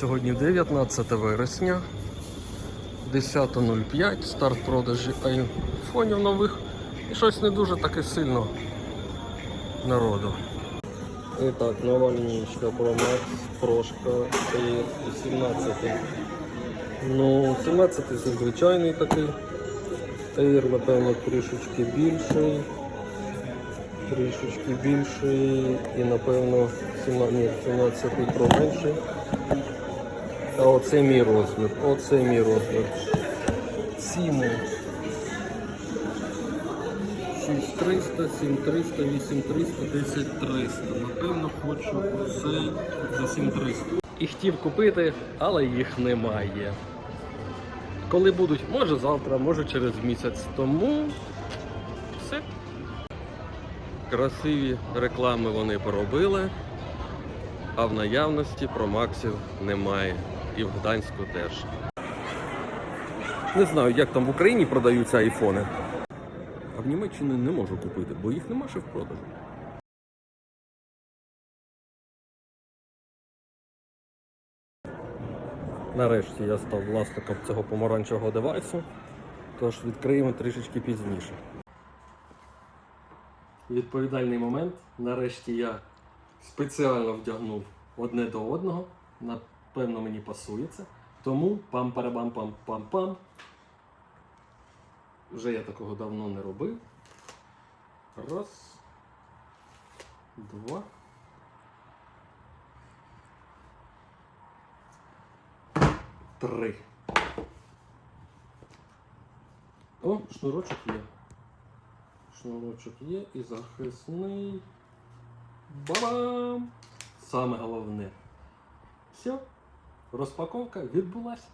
Сьогодні 19 вересня, 10.05, старт продажі айфонів нових. І щось не дуже таке сильно народу. І так, нова лінійка Pro Max, прошка Air 17. Ну, 17 це звичайний такий. Air, напевно, трішечки більший. Трішечки більший і напевно 17, ні, 17 менший. А оце мій розмір. Оце мій розмір. Ціни. 6300, 7300, 8300, 10300. Напевно, хочу оцей за 7300. І хотів купити, але їх немає. Коли будуть, може завтра, може через місяць. Тому все. Красиві реклами вони поробили, а в наявності промаксів немає. І в Гданську теж. Не знаю, як там в Україні продаються айфони. А в Німеччині не можу купити, бо їх нема ще в продажу. Нарешті я став власником цього помаранчевого девайсу, тож відкриємо трішечки пізніше. Відповідальний момент. Нарешті я спеціально вдягнув одне до одного. Напевно, мені пасується. Тому пам парабам пам пам пам Вже я такого давно не робив. Раз. Два. Три. О, шнурочок є. Шнурочок є і захисний. Бабам! Саме головне. Все, розпаковка відбулася.